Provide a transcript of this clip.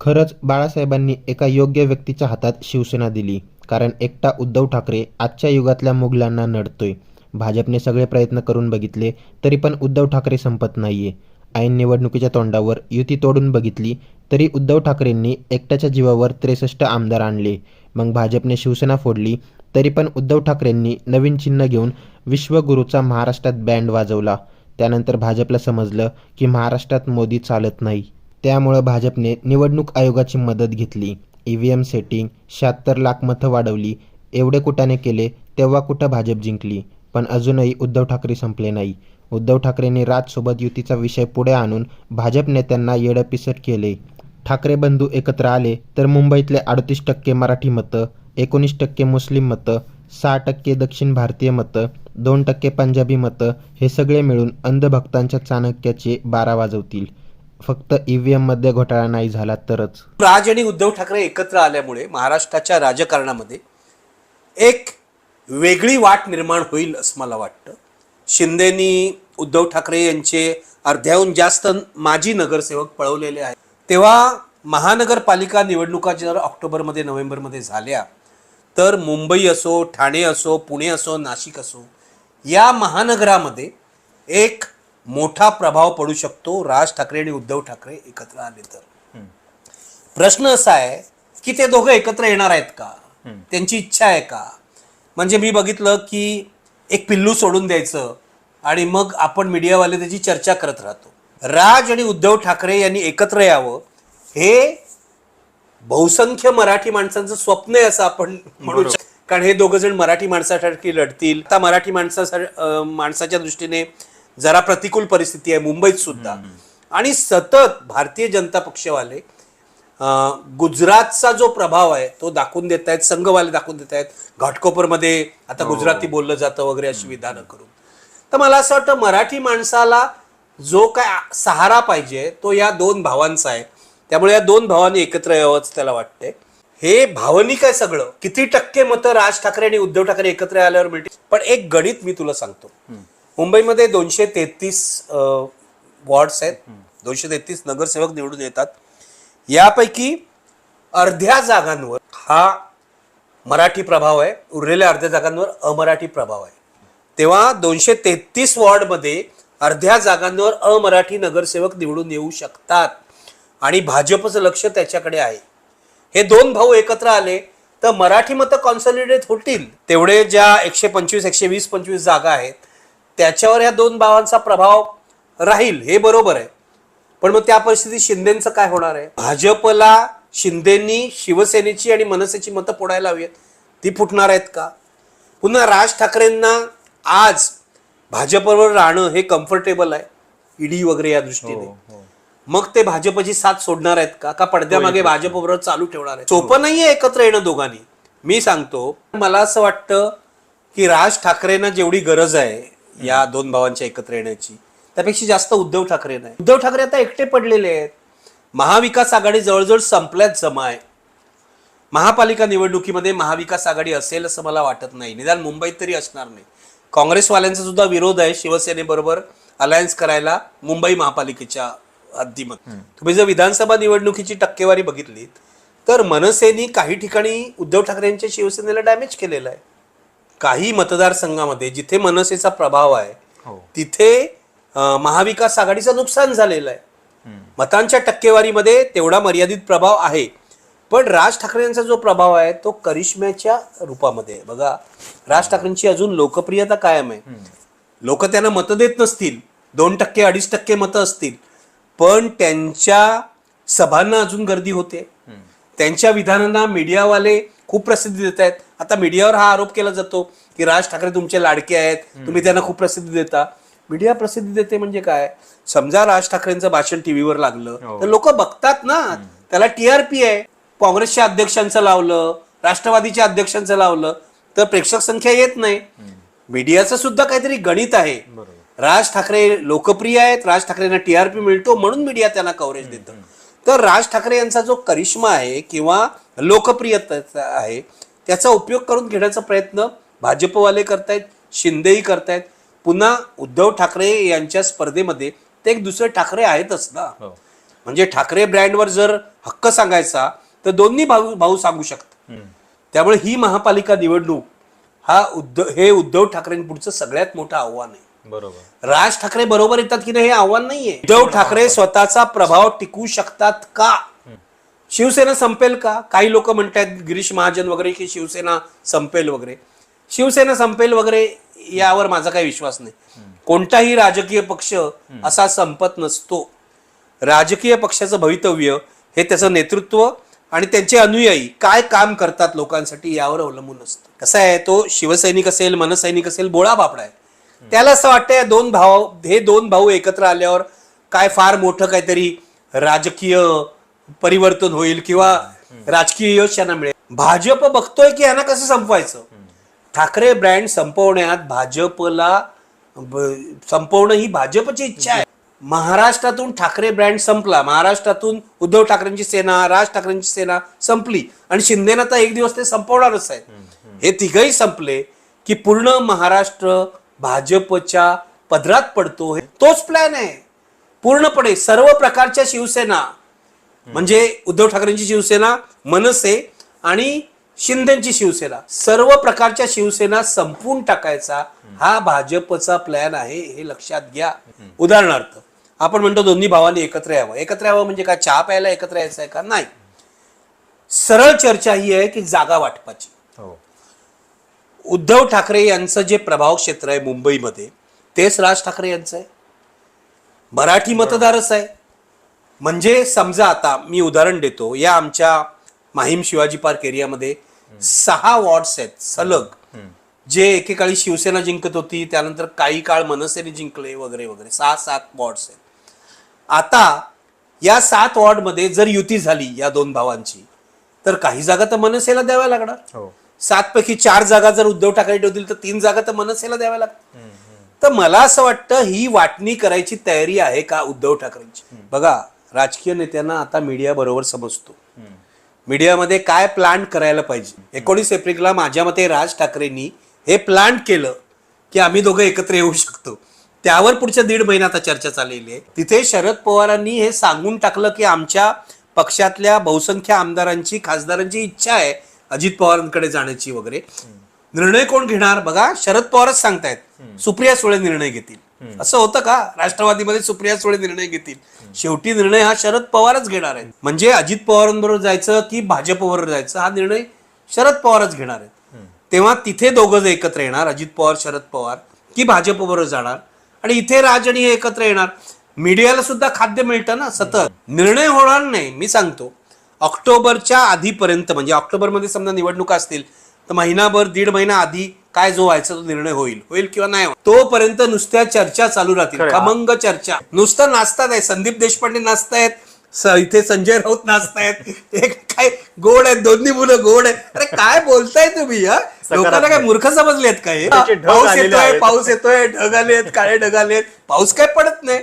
खरंच बाळासाहेबांनी एका योग्य व्यक्तीच्या हातात शिवसेना दिली. कारण एकटा उद्धव ठाकरे आजच्या युगातल्या मुघलांना नडतोय. भाजपने सगळे प्रयत्न करून बघितले तरी पण उद्धव ठाकरे संपत नाहीये. ऐन निवडणुकीच्या तोंडावर युती तोडून बघितली तरी उद्धव ठाकरेंनी एकट्याच्या जीवावर त्रेसष्ट आमदार आणले. मग भाजपने शिवसेना फोडली तरी पण उद्धव ठाकरेंनी नवीन चिन्ह घेऊन विश्वगुरूचा महाराष्ट्रात बँड वाजवला. त्यानंतर भाजपला समजलं की महाराष्ट्रात मोदी चालत नाही. त्यामुळं भाजपने निवडणूक आयोगाची मदत घेतली. ई व्ही एम सेटिंग शहात्तर लाख मतं वाढवली. एवढे कुठाने केले तेव्हा कुठं भाजप जिंकली? पण अजूनही उद्धव ठाकरे संपले नाही. उद्धव ठाकरेंनी राजसोबत युतीचा विषय पुढे आणून भाजप नेत्यांना येडपिसट केले. ठाकरे बंधू एकत्र आले तर मुंबईतले अडतीस टक्के मराठी मतं एकोणीस टक्के मुस्लिम मतं सहा टक्के दक्षिण भारतीय मतं दोन टक्के पंजाबी मतं हे सगळे मिळून अंधभक्तांच्या चाणक्याचे बारा वाजवतील. फक्त ईव्हीएममध्ये घोटाळा नाही झाला तरच. राज आणि उद्धव ठाकरे एकत्र आल्यामुळे महाराष्ट्राच्या राजकारणामध्ये एक वेगळी वाट निर्माण होईल असं मला वाटतं. शिंदेनी उद्धव ठाकरे यांचे अर्ध्याहून जास्त माजी नगरसेवक पळवलेले आहेत. तेव्हा महानगरपालिका निवडणुका जर ऑक्टोबरमध्ये नोव्हेंबरमध्ये झाल्या तर मुंबई असो ठाणे असो पुणे असो नाशिक असो या महानगरामध्ये एक मोठा प्रभाव पडू शकतो. राज ठाकरे आणि उद्धव ठाकरे एकत्र आले तर. प्रश्न असा आहे की ते दोघं एकत्र येणार आहेत का? त्यांची इच्छा आहे का? म्हणजे मी बघितलं की एक पिल्लू सोडून द्यायचं आणि मग आपण मीडियावाले त्याची चर्चा करत राहतो. राज आणि उद्धव ठाकरे यांनी एकत्र यावं हे बहुसंख्य मराठी माणसांचं स्वप्न आहे असं आपण म्हणू शकतो. कारण हे दोघ जण मराठी माणसासाठी लढतील. आता मराठी माणसा माणसाच्या दृष्टीने जरा प्रतिकूल परिस्थिती आहे मुंबईत सुद्धा. आणि सतत भारतीय जनता पक्षवाले गुजरातचा जो प्रभाव आहे तो दाखवून देत आहेत संघवाले दाखवून देत आहेत. घाटकोपरमध्ये आता गुजराती बोललं जातं वगैरे अशी विधानं करून. तर मला असं वाटतं मराठी माणसाला जो काय सहारा पाहिजे तो या दोन भावांचा आहे. त्यामुळे या दोन भावांनी एकत्र यावंच त्याला वाटते हे भावनिक आहे सगळं. किती टक्के मतं राज ठाकरे आणि उद्धव ठाकरे एकत्र आल्यावर मिळतील पण एक गणित मी तुला सांगतो. मुंबईमध्ये दोनशे तेहतीस वॉर्ड्स आहेत. दोनशे तेहतीस नगरसेवक निवडून येतात. यापैकी अर्ध्या जागांवर हा मराठी प्रभाव आहे. उरलेल्या अर्ध्या जागांवर अमराठी प्रभाव आहे. तेव्हा दोनशे तेहतीस वॉर्डमध्ये अर्ध्या जागांवर अमराठी नगरसेवक निवडून येऊ शकतात. आणि भाजपचं लक्ष त्याच्याकडे आहे. हे दोन भाऊ एकत्र आले तर मराठी मतं कॉन्सॉलिडेट होतील. तेवढे ज्या एकशे पंचवीस एकशे वीस पंचवीस जागा आहेत त्याच्यावर या दोन भावांचा प्रभाव राहील हे बरोबर आहे. पण मग त्या परिस्थितीत शिंदेचं काय होणार आहे? भाजपला शिंदेनी शिवसेनेची आणि मनसेची मतं फोडायला हवी आहेत ती फुटणार आहेत का? पुन्हा राज ठाकरेंना आज भाजपवर राहणं हे कम्फर्टेबल आहे ईडी वगैरे या दृष्टीने. मग ते भाजपची साथ सोडणार आहेत का? का पडद्यामागे भाजपबरोबर चालू ठेवणार आहेत? सोपं नाहीये एकत्र येणं दोघांनी. मी सांगतो मला असं वाटतं की राज ठाकरेंना जेवढी गरज आहे या दोन भावांच्या एकत्र येण्याची. त्यापेक्षा जास्त उद्धव ठाकरे नाही. उद्धव ठाकरे आता एकटे पडलेले आहेत. महाविकास आघाडी जवळजवळ संपल्यात जमा आहे. महापालिका निवडणुकीमध्ये महाविकास आघाडी असेल असं मला वाटत नाही. निदान मुंबईत तरी असणार नाही. काँग्रेसवाल्यांचा सुद्धा विरोध आहे. शिवसेनेबरोबर अलायन्स करायला मुंबई महापालिकेच्या हद्दीमध्ये. तुम्ही जर विधानसभा निवडणुकीची टक्केवारी बघितली तर मनसेनी काही ठिकाणी उद्धव ठाकरेंच्या शिवसेनेला डॅमेज केलेलं आहे. काही मतदारसंघामध्ये जिथे मनसेचा प्रभाव आहे तिथे अं, महाविकास आघाडीचं नुकसान झालेलं आहे. मतांच्या टक्केवारीमध्ये तेवढा मर्यादित प्रभाव आहे. पण राज ठाकरेंचा जो प्रभाव आहे तो करिश्म्याच्या रूपामध्ये बघा राज ठाकरेंची अजून लोकप्रियता कायम आहे. लोक त्यांना मतं देत नसतील. दोन टक्के अडीच टक्के मतं असतील. पण त्यांच्या सभांना अजून गर्दी होते. त्यांच्या विधानांना मीडियावाले खूप प्रसिद्धी देत आहेत. आता मीडियावर हा आरोप केला जातो की राज ठाकरे तुमचे लाडके आहेत तुम्ही त्यांना खूप प्रसिद्धी देता. मीडिया प्रसिद्धी देते म्हणजे काय? समजा राज ठाकरेंचं भाषण टीव्हीवर लागलं तर लोक बघतात ना. त्याला टीआरपी आहे. काँग्रेसच्या अध्यक्षांचं लावलं राष्ट्रवादीच्या अध्यक्षांचं लावलं तर प्रेक्षक संख्या येत नाही. मीडियाचं सुद्धा काहीतरी गणित आहे. राज ठाकरे लोकप्रिय आहेत राज ठाकरेंना टीआरपी मिळतो म्हणून मीडिया त्यांना कव्हरेज देतं. तर राज ठाकरे यांचा जो करिश्मा आहे किंवा लोकप्रियता आहे त्याचा उपयोग करून घेण्याचा प्रयत्न भाजपवाले करतायत शिंदेही करतायत. पुन्हा उद्धव ठाकरे यांच्या स्पर्धेमध्ये ते एक दुसरे ठाकरे आहेतच ना. म्हणजे ठाकरे ब्रँडवर जर हक्क सांगायचा तर दोन्ही भाऊ भाऊ सांगू शकतात. त्यामुळे ही महापालिका निवडणूक हा उद्धव हे उद्धव ठाकरेंपुढचं सगळ्यात मोठं आव्हान आहे. बरोबर. राज ठाकरे बरोबर येतात की नाही हे आव्हान नाहीये. उद्धव ठाकरे स्वतःचा प्रभाव टिकवू शकतात का? शिवसेना संपेल का? काही लोक म्हणतात गिरीश महाजन वगैरे की शिवसेना संपेल वगैरे. शिवसेना संपेल वगैरे यावर माझा काही विश्वास नाही. कोणताही राजकीय पक्ष असा संपत नसतो. राजकीय पक्षाचं भवितव्य हे त्याचं नेतृत्व आणि त्यांचे अनुयायी काय काम करतात लोकांसाठी यावर अवलंबून असतं. कसं आहे तो? शिवसैनिक असेल मनसैनिक असेल बोळा बापडा आहे. त्याला असं वाटतं या दोन भाव हे दोन भाऊ एकत्र आल्यावर काय फार मोठं काहीतरी राजकीय परिवर्तन होईल किंवा राजकीय यश यांना मिळेल. भाजप बघतोय की यांना कसं संपवायचं? ठाकरे ब्रँड संपवण्यात भाजपला संपवणं ही भाजपची इच्छा आहे. महाराष्ट्रातून ठाकरे ब्रँड संपला. महाराष्ट्रातून उद्धव ठाकरेंची सेना राज ठाकरेंची सेना संपली. आणि शिंदेना तर एक दिवस ते संपवणारच आहेत. हे तिघही संपले की पूर्ण महाराष्ट्र भाजपच्या पदरात पडतो. हे- तोच प्लॅन आहे. पूर्णपणे सर्व प्रकारच्या शिवसेना म्हणजे उद्धव ठाकरेंची शिवसेना मनसे आणि शिंदेची शिवसेना सर्व प्रकारच्या शिवसेना संपवून टाकायचा हा भाजपचा प्लॅन आहे हे लक्षात घ्या. उदाहरणार्थ आपण म्हणतो दोन्ही भावांनी एकत्र यावं. एकत्र यावं म्हणजे काय? चहा प्यायला एकत्र यायचं आहे का? नाही. सरळ चर्चा ही आहे की जागा वाटपाची. हो. उद्धव ठाकरे यांचं जे प्रभाव क्षेत्र आहे मुंबईमध्ये तेच राज ठाकरे यांचं आहे. मराठी मतदारच आहे. म्हणजे समजा आता मी उदाहरण देतो या आमच्या माहीम शिवाजी पार्क एरियामध्ये सहा वॉर्ड्स आहेत सलग. जे एकेकाळी शिवसेना जिंकत होती त्यानंतर काही काळ मनसेने जिंकले वगैरे वगैरे. सहा सात वॉर्ड्स आहेत. आता या सात वॉर्डमध्ये जर युती झाली या दोन भावांची तर काही जागा तर मनसेला द्याव्या लागणार. हो. सात पैकी चार जागा जर उद्धव ठाकरे ठेवतील तर तीन जागा तर मनसेला द्याव्या लागतील तर मला असं वाटतं ही वाटणी करायची तयारी आहे का उद्धव ठाकरेंची? बघा राजकीय नेत्यांना आता मीडिया बरोबर समजतो. मीडियामध्ये काय प्लान करायला पाहिजे? एकोणीस एप्रिलला माझ्या मते राज ठाकरेंनी हे प्लान केलं की आम्ही दोघं एकत्र येऊ शकतो. त्यावर पुढच्या दीड महिना आता चर्चा चाललेली आहे. तिथे शरद पवारांनी हे सांगून टाकलं की आमच्या पक्षातल्या बहुसंख्य आमदारांची खासदारांची इच्छा आहे अजित पवारांकडे जाण्याची वगैरे. निर्णय कोण घेणार? बघा शरद पवारच सांगतायत. सुप्रिया सुळे निर्णय घेतील. असं होतं का? राष्ट्रवादीमध्ये सुप्रिया सुळे निर्णय घेतील. शेवटी निर्णय हा शरद पवारच घेणार आहेत. म्हणजे अजित पवारांबरोबर जायचं की भाजपबरोबर जायचं हा निर्णय शरद पवारच घेणार आहेत. तेव्हा तिथे दोघं एकत्र येणार अजित पवार शरद पवार की भाजपबरोबर जाणार. आणि इथे राज आणि हे एकत्र येणार. मीडियाला सुद्धा खाद्य मिळतं ना सतत. निर्णय होणार नाही मी सांगतो. ऑक्टोबरच्या आधीपर्यंत म्हणजे ऑक्टोबरमध्ये समजा निवडणुका असतील तर महिनाभर दीड महिना आधी काय जो व्हायचा तो निर्णय होईल. होईल किंवा नाही होईल. तोपर्यंत नुसत्या चर्चा चालू राहतील. खमंग चर्चा. नुसतं नाचतात आहे संदीप देशपांडे नाचतायत. इथे संजय राऊत नाचतायत. एक काय गोड आहेत. दोन्ही मुलं गोड आहेत. अरे काय बोलताय तुम्ही हा? लोकांना काय मूर्ख समजलेत काय? पाऊस येतोय आहेत. पाऊस येतोय ढग आलेत काळे ढग आलेत. पाऊस काय पडत नाही.